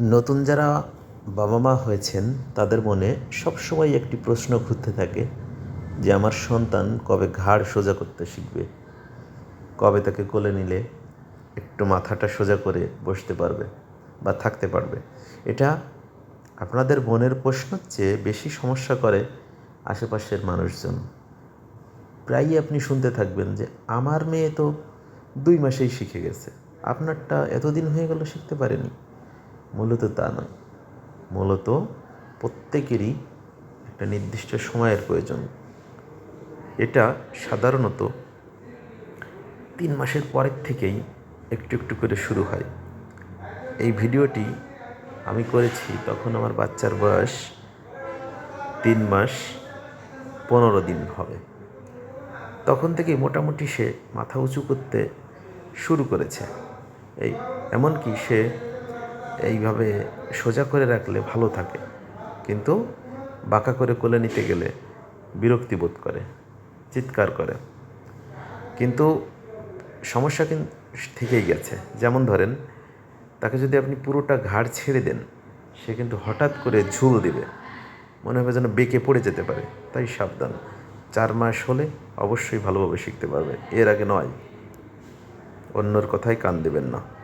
নতুন যারা বাবা মা হয়েছেন, তাদের মনে সবসময় একটি প্রশ্ন ঘুরতে থাকে যে, আমার সন্তান কবে ঘাড় সোজা করতে শিখবে? কবে তাকে কোলে নিলে একটু মাথাটা সোজা করে বসতে পারবে বা থাকতে পারবে? এটা আপনাদের মনের প্রশ্নের চেয়ে বেশি সমস্যা করে আশেপাশের মানুষজন। প্রায়ই আপনি শুনতে থাকবেন যে, আমার মেয়ে তো দুই মাসেই শিখে গেছে। আপনারটা এতদিন হয়ে গেল, শিখতে পারেনি। মূলত তা নয়। মূলত প্রত্যেকেরই একটা নির্দিষ্ট সময়ের প্রয়োজন। এটা সাধারণত তিন মাসের পরের থেকেই একটু একটু করে শুরু হয়। এই ভিডিওটি আমি করেছি তখন আমার বাচ্চার বয়স তিন মাস পনেরো দিন হবে। তখন থেকেই মোটামুটি সে মাথা উঁচু করতে শুরু করেছে। এই এমনকি সে এইভাবে সোজা করে রাখলে ভালো থাকে। কিন্তু বাঁকা করে কোলে নিতে গেলে বিরক্তি বোধ করে, চিৎকার করে। কিন্তু সমস্যা কিন্তু থেকেই গেছে। যেমন ধরেন, তাকে যদি আপনি পুরোটা ঘাড় ছেড়ে দেন, সে কিন্তু হঠাৎ করে ঝুল দিবে। মনে হবে যেন বেঁকে পড়ে যেতে পারে। তাই সাবধান। চার মাস হলে অবশ্যই ভালোভাবে শিখতে পারবে। এর আগে নয়। অন্যর কথায় কান দেবেন না।